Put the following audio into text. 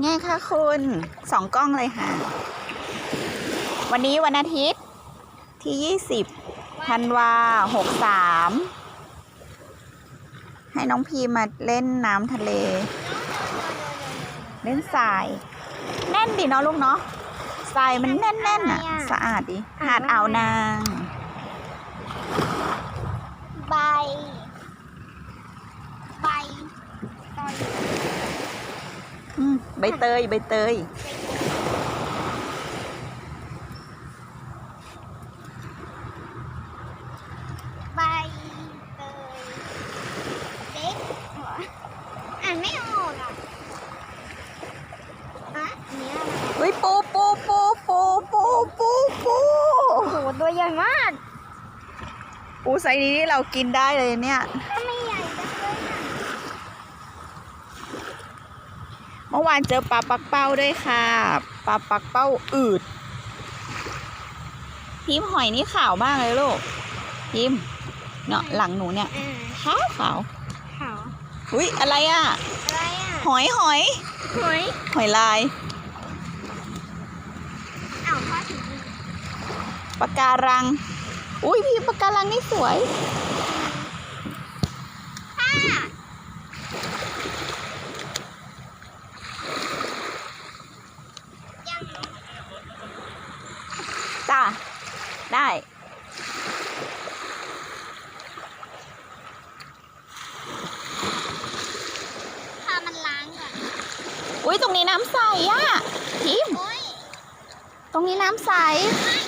ไงคะคุณสองกล้องเลยค่ะ วันนี้วันอาทิตย์ที่20ธันวาหกสามให้น้องพีมาเล่นน้ำทะเล เล่นทราย แน่นดีเนาะลูกเนาะทรายมันแน่นๆอะ สะอาดดีหาดอ่าวนาง ใบ ใบตอย อืม ใบเตยใบเตยใบเตยเล็กเหรออ่านไม่ออกอะอะอันเนี้ยอะไรเฮ้ยปูปูปูปูปูปูปูโอ้โหตัวใหญ่มากปูไซส์นี้ที่เรากินได้เลยเนี่ย ทำไมใหญ่จังเลยอะ เมื่อวานเจอปลาปักเป้าด้วยค่ะปลาปักเป้าอืดพิมพ์หอยนี่ขาวมากเลยลูกพิมพ์เนาะหลังหนูเนี่ยอ่าขาวขาวขาวอุ้ยอะไรอะ อะไรอะหอยหอย หอยหอยลายอ้าวพ่อถึงนี่ปะการัง อุ้ยพี่ปะการังนี่สวยป้ายัง จ้า ได้ พามันล้างก่อน อุ้ยตรงนี้น้ำใสอะพิมพ์โอ้ย ตรงนี้น้ำใส ไม่